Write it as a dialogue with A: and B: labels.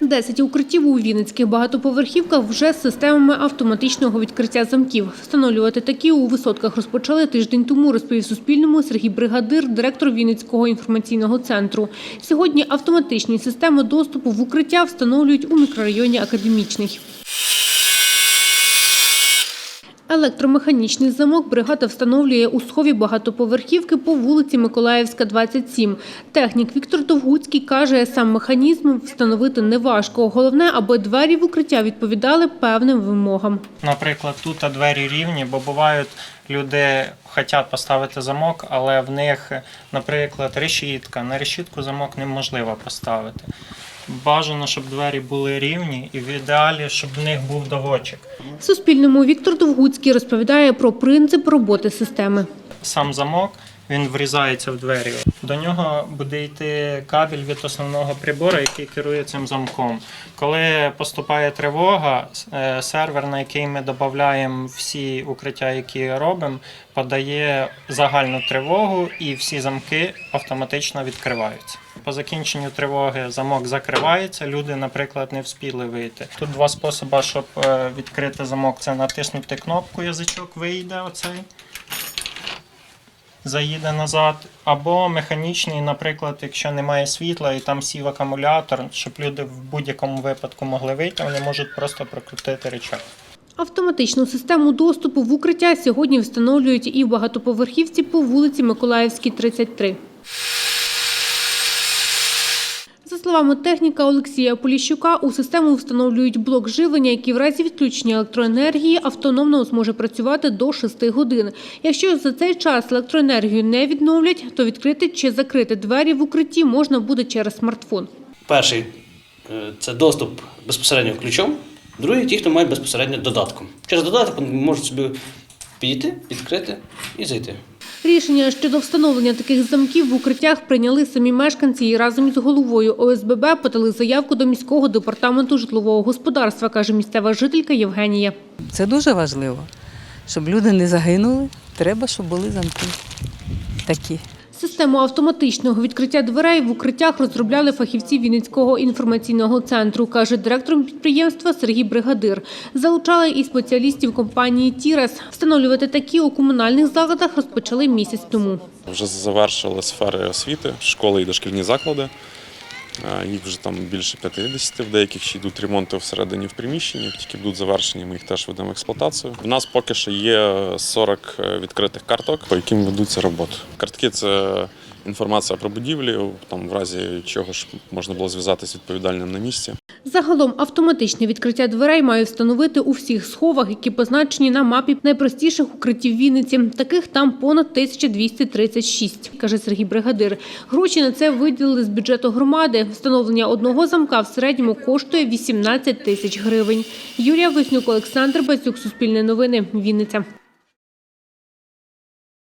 A: 10 укриттів у вінницьких багатоповерхівках вже з системами автоматичного відкриття замків. Встановлювати такі у висотках розпочали тиждень тому, розповів Суспільному Сергій Бригадир, директор Вінницького інформаційного центру. Сьогодні автоматичні системи доступу в укриття встановлюють у мікрорайоні Академічний. Електромеханічний замок бригада встановлює у схові багатоповерхівки по вулиці Миколаївська, 27. Технік Віктор Довгуцький каже, сам механізм встановити неважко. Головне, аби двері в укриття відповідали певним вимогам.
B: Наприклад, тут двері рівні, бо бувають люди хочуть поставити замок, але в них, наприклад, решітка. На решітку замок неможливо поставити. Бажано, щоб двері були рівні, і в ідеалі, щоб в них був доводчик.
A: Суспільному Віктор Довгуцький розповідає про принцип роботи системи.
B: Сам замок він врізається в двері. До нього буде йти кабель від основного прибору, який керує цим замком. Коли поступає тривога, е, сервер, на який ми додаємо всі укриття, які робимо, подає загальну тривогу, і всі замки автоматично відкриваються. По закінченню тривоги замок закривається. Люди, наприклад, не вспіли вийти. Тут два способи, щоб е, відкрити замок: це натиснути кнопку, язичок вийде оцей заїде назад, або механічний, наприклад, якщо немає світла і там сів акумулятор, щоб люди в будь-якому випадку могли вийти, вони можуть просто прокрутити рычаг.
A: Автоматичну систему доступу в укриття сьогодні встановлюють і в багатоповерхівці по вулиці Миколаївській, 33. За словами техніка Олексія Поліщука, у систему встановлюють блок живлення, який в разі відключення електроенергії автономно зможе працювати до 6 годин. Якщо за цей час електроенергію не відновлять, то відкрити чи закрити двері в укритті можна буде через смартфон.
C: Перший е, це доступ безпосередньо ключом, другий ті, хто має безпосередньо додатком. Через додаток можуть собі підійти, відкрити і зайти.
A: Рішення щодо встановлення таких замків в укриттях прийняли самі мешканці і разом із головою ОСББ подали заявку до міського департаменту житлового господарства, каже місцева жителька Євгенія.
D: Це дуже важливо. Щоб люди не загинули, треба, щоб були замки такі.
A: Систему автоматичного відкриття дверей в укриттях розробляли фахівці Вінницького інформаційного центру, каже директор підприємства Сергій Бригадир. Залучали і спеціалістів компанії «Тірес». Встановлювати такі у комунальних закладах розпочали місяць тому.
E: Вже завершили сфери освіти, школи і дошкільні заклади. Е, Їх вже там більше 50, в деяких ще йдуть ремонти всередині в приміщенні, тільки будуть завершені, ми їх теж ведемо в експлуатацію. У нас поки що є 40 відкритих карток, по яким ведуться роботи. Картки це інформація про будівлі, там в разі чого ж можна було зв'язатися відповідальним на місці.
A: Загалом автоматичне відкриття дверей мають встановити у всіх сховах, які позначені на мапі найпростіших укриттів Вінниці. Таких там понад 1236, каже Сергій Бригадир. Гроші на це виділили з бюджету громади. Встановлення одного замка в середньому коштує 18 тисяч гривень. Юрія Веснюк, Олександр Бацюк, Суспільне новини, Вінниця.